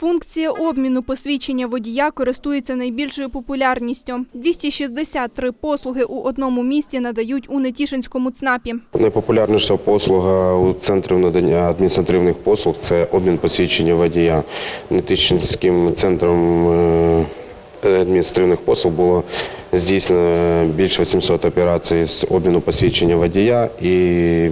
Функція обміну посвідчення водія користується найбільшою популярністю. 263 послуги у одному місті надають у Нетішинському ЦНАПі. Найпопулярніша послуга у центрі надання адміністративних послуг це обмін посвідчення водія. Нетичинським центром е, адміністративних послуг було здійснено більше 800 операцій з обміну посвідчення водія і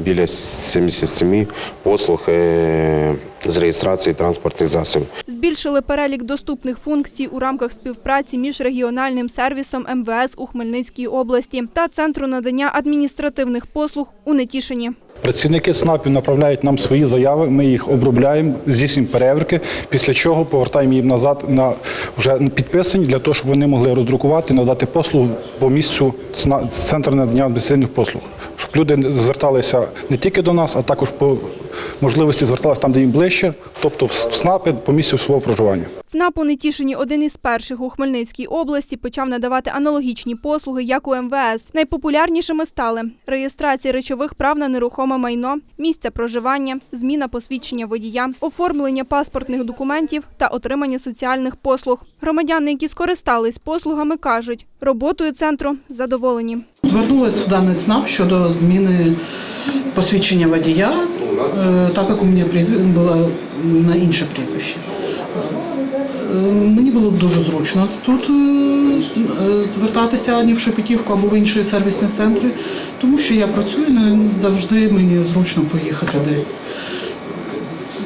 біля 77 послуг е, з реєстрації транспортних засобів. Збільшили перелік доступних функцій у рамках співпраці між регіональним сервісом МВС у Хмельницькій області та Центру надання адміністративних послуг у Нетішині. Працівники СНАПів направляють нам свої заяви, ми їх обробляємо, здійснюємо перевірки, після чого повертаємо їм назад на вже підписані для того, щоб вони могли роздрукувати, надати послугу по місцю центру надання адміністративних послуг. Щоб люди зверталися не тільки до нас, а також по можливості зверталися там, де їм ближче, тобто в СНАПи по місцю свого проживання. ЦНАП у Нетішині один із перших у Хмельницькій області почав надавати аналогічні послуги, як у МВС. Найпопулярнішими стали реєстрація речових прав на нерухоме майно, місце проживання, зміна посвідчення водія, оформлення паспортних документів та отримання соціальних послуг. Громадяни, які скористались послугами, кажуть, роботою центру задоволені. Звернулась в даний ЦНАП щодо зміни посвідчення водія, так як у мене було на інше прізвище. Е, Мені було дуже зручно тут е, е, звертатися ані в Шепетівку або в інші сервісні центри, тому що я працюю, ну, завжди мені зручно поїхати десь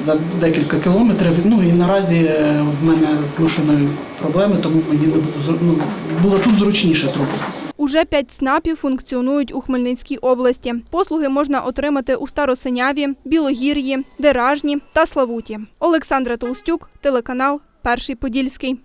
за декілька кілометрів. Ну і наразі е, в мене з машиною проблеми, тому мені не було, ну, було тут зручніше зробити. Уже п'ять снапів функціонують у Хмельницькій області. Послуги можна отримати у Старосиняві, Білогір'ї, Деражні та Славуті. Олександра Толстюк, телеканал Перший Подільський.